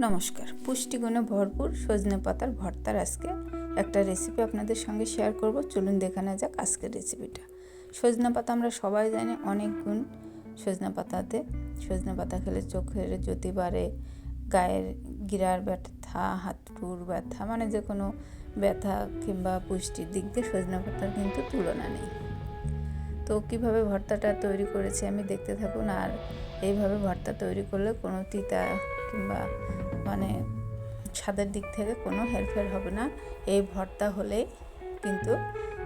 নমস্কার। পুষ্টিগুণে ভরপুর সজনে পাতার ভর্তার আজকে একটা রেসিপি আপনাদের সঙ্গে শেয়ার করব। চলুন দেখে নেওয়া যাক আজকের রেসিপিটা সজনে পাতা আমরা সবাই জানি অনেক গুণ। সজনে পাতাতে সজনে পাতা খেলে চোখের জ্যোতি বাড়ে, গায়ের গিরার ব্যথা, হাঁটুর ব্যথা মানে যে কোনো ব্যথা কিংবা পুষ্টির দিক দিয়ে সজনে পাতার কিন্তু তুলনা নেই। তো কীভাবে ভর্তাটা তৈরি করেছি আমি দেখতে থাকুন, আর এইভাবে ভর্তা তৈরি করলে কোনো তিতা কিংবা মানে স্বাদের দিক থেকে কোনো হেরফের হবে না। এই ভর্তা হলেই কিন্তু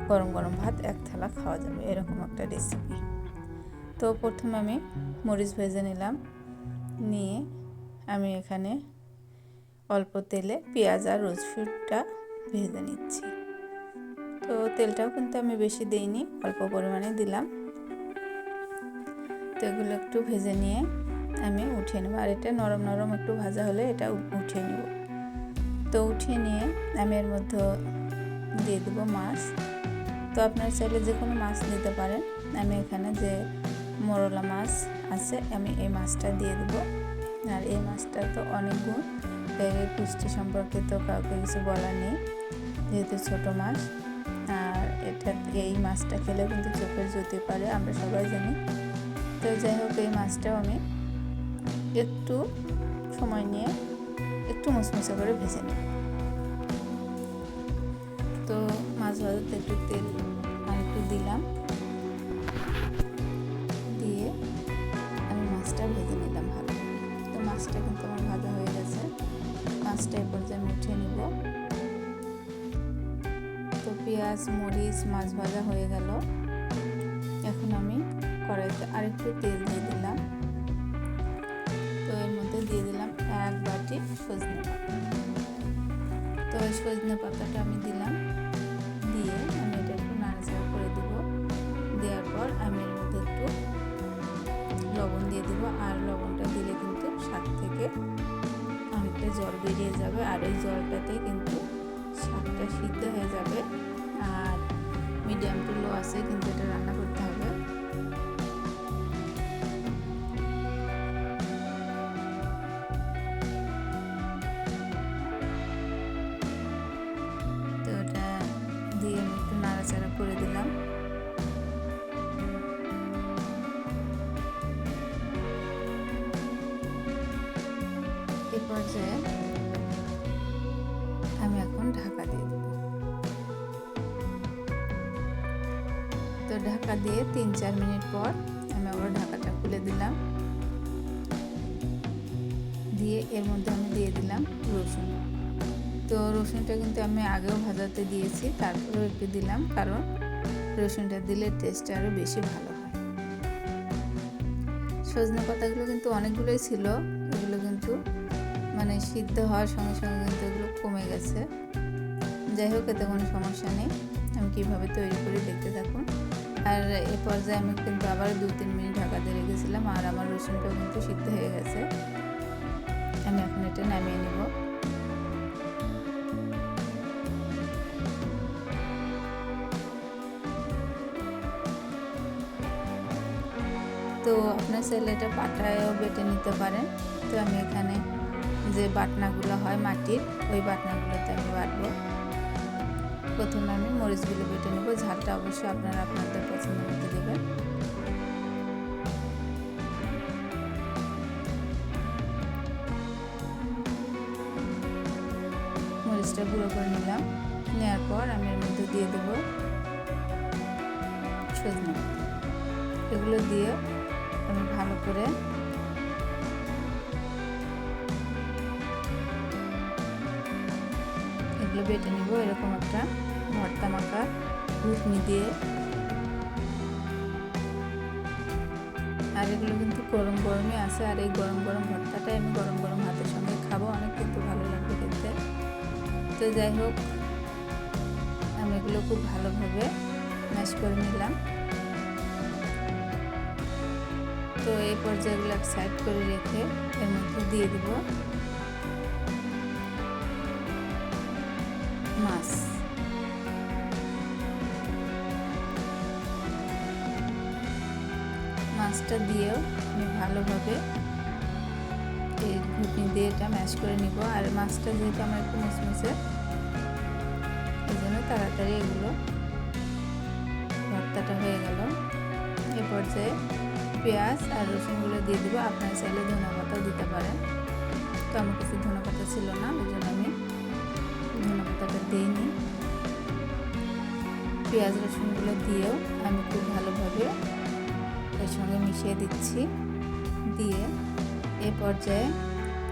গরম গরম ভাত এক থালা খাওয়া যাবে, এরকম একটা রেসিপি তো প্রথমে আমি মরিচ ভেজে নিলাম, নিয়ে আমি এখানে অল্প তেলে পেঁয়াজ আর রসুনটা ভেজে নিচ্ছি। তো তেলটাও কিন্তু আমি বেশি দিইনি, অল্প পরিমাণে দিলাম। তো এগুলো একটু ভেজে নিয়ে আমি উঠিয়ে নেব। আর এটা নরম নরম একটু ভাজা হলে এটা উঠিয়ে নেব। তো উঠিয়ে নিয়ে আমি এর মধ্যে দিয়ে দেবো মাছ। তো আপনার চাইলে যে কোনো মাছ দিতে পারেন। আমি এখানে যে মরলা মাছ আছে, আমি এই মাছটা দিয়ে দেবো। আর এই মাছটা তো অনেক গুণ। পুষ্টি সম্পর্কে তো কাউকে কিছু বলার নেই, যেহেতু ছোটো মাছ। এটা এই মাছটা খেলে কিন্তু চোখের জ্যোতি পারে, আমরা সবাই জানি। তো যাই হোক, এই মাছটাও আমি একটু সময় নিয়ে একটু মুসমুসে করে ভেজে নিই। তো মাছ ভাজাতে একটু তেল আর দিলাম। দিয়ে আমি মাছটা ভেজে নিলাম ভালো তো মাছটা কিন্তু আমার ভাজা হয়ে গেছে। মাছটা এই পর্যায়ে আমি উঠিয়ে পেঁয়াজ, মরিচ, মাছ ভাজা হয়ে গেল। এখন আমি কড়াইতে আরেকটু তেল দিয়ে দিলাম। তো এর মধ্যে দিয়ে দিলাম এক বাটি সজনে তো সজনে পাতাটা আমি দিলাম। দিয়ে আমি এটা একটু নাড়াচাড়া করে দেব। দেওয়ার পর আমি এর মধ্যে একটু লবণ দিয়ে দেব। আর লবণটা দিলে কিন্তু শাক থেকে অনেকটা জল বেরিয়ে যাবে। আর এই জলটাতে কিন্তু শাকটা সিদ্ধ হয়ে যাবে। আর মিডিয়াম টু লো আছে কিন্তু এটা রান্না করতে হবে। ঢাকা দিয়ে তিন চার মিনিট পর আমি আবার ঢাকাটা খুলে দিলাম। দিয়ে এর মধ্যে আমি দিয়ে দিলাম রসুন। তো রসুনটা কিন্তু আমি আগেও ভাজাতে দিয়েছি, তারপরেও একটু দিলাম, কারণ রসুনটা দিলে টেস্টটা আরও বেশি ভালো হয়। সজনে পাতাগুলো কিন্তু অনেকগুলোই ছিল, এগুলো কিন্তু মানে সিদ্ধ হওয়ার সঙ্গে সঙ্গে কিন্তু এগুলো কমে গেছে। যাই হোক, এতে কোনো সমস্যা নেই। আমি কীভাবে তৈরি করি দেখতে থাকুন। আর এ পর্যায়ে আমি কিন্তু আবার দু, তিন মিনিট ঢাকাতে রেখেছিলাম, আর আমার রসুনটাও কিন্তু সিদ্ধ হয়ে গেছে। আমি এখন এটা নামিয়ে নেব। তো আপনার চাইলে এটা পাটায়ও বেটে নিতে পারেন। তো আমি এখানে যে বাটনাগুলো হয় মাটির, ওই বাটনাগুলোতে আমি বাটবো। প্রথমে আমি মরিচগুলো বেটে নেব। ঝালটা অবশ্যই আপনারা আপনাদের পছন্দ মতো দেবেন। মরিচটা গুঁড়ো করে নিলাম। নেওয়ার পর আমি এর মধ্যে দিয়ে দেবো সজনে এগুলো দিয়ে আমি ভালো করে এগুলো বেটে নিব। এরকম একটা ভর্তা মাখা ঘুটনি দিয়ে। আর এগুলো কিন্তু গরম গরমই আছে, আর এই গরম গরম ভর্তাটাই আমি গরম গরম ভাতের সঙ্গে খাব, অনেক কিন্তু ভালো লাগবে খেতে। তো যাই হোক, আমি এগুলো খুব ভালোভাবে ম্যাশ করে নিলাম। তো এই পর্যায়েগুলো সাইড করে রেখে এর মধ্যে দিয়ে দিব। মাছ। মাছটা দিয়েও আমি ভালোভাবে এই ঘুটনি দিয়ে এটা ম্যাশ করে নিব। আর মাছটা যেহেতু আমার একটু মুসমুসে এই জন্য তাড়াতাড়ি এগুলো ভর্তাটা হয়ে গেল। এ পর্যায়ে পেঁয়াজ আর রসুনগুলো দিয়ে দিব। আপনার চাইলে ধনে পাতাও দিতে পারেন। তো আমার কাছে ধনে পাতা ছিল না ওই জন্য আমি ধনে পাতাটা দিইনি। পেঁয়াজ রসুনগুলো দিয়েও আমি খুব ভালোভাবে এর সঙ্গে মিশিয়ে দিচ্ছি। দিয়ে এ পর্যায়ে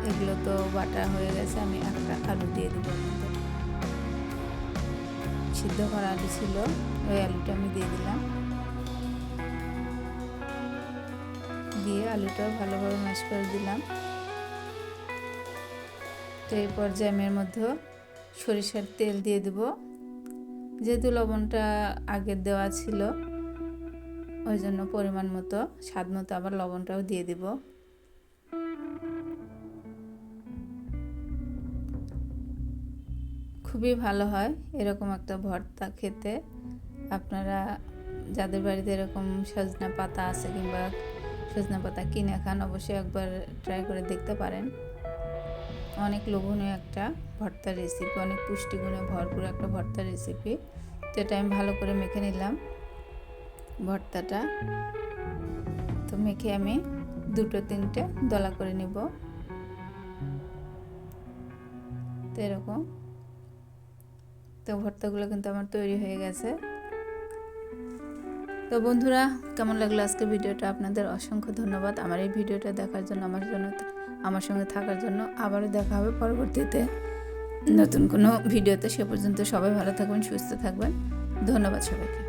এগুলো তো বাটা হয়ে গেছে, আমি একটা আলু দিয়ে দেবো সিদ্ধ করা আলু ছিল, ওই আলুটা আমি দিয়ে দিলাম। দিয়ে আলুটাও ভালোভাবে ম্যাশ করে দিলাম। তো এই পর্যায়ে আমি এর মধ্যে সরিষার তেল দিয়ে দেব। যেহেতু লবণটা আগের দেওয়া ছিল ওই জন্য পরিমাণ মতো, স্বাদ মতো আবার লবণটাও দিয়ে দিব। খুবই ভালো হয় এরকম একটা ভর্তা খেতে। আপনারা যাদের বাড়িতে এরকম সজনা পাতা আছে কিংবা সজনা পাতা কিনে খান, অবশ্যই একবার ট্রাই করে দেখতে পারেন। অনেক লোভনীয় একটা ভর্তার রেসিপি অনেক পুষ্টিগুণে ভরপুর একটা ভর্তার রেসিপি তো এটা আমি ভালো করে মেখে নিলাম। ভর্তাটা। তো মেখে আমি দুটো, তিনটে দলা করে নিব। তো এরকম। তো ভর্তাগুলো কিন্তু আমার তৈরি হয়ে গেছে। তো বন্ধুরা, কেমন লাগল আজকে ভিডিওটা? আপনাদের অসংখ্য ধন্যবাদ। আমার এই ভিডিওটা দেখার জন্য, আমার জন্য, আমার সঙ্গে থাকার জন্য আবারও দেখা হবে পরবর্তীতে। নতুন কোনো ভিডিওতে সে পর্যন্ত সবাই ভালো থাকবেন, সুস্থ থাকবেন। ধন্যবাদ সবাইকে।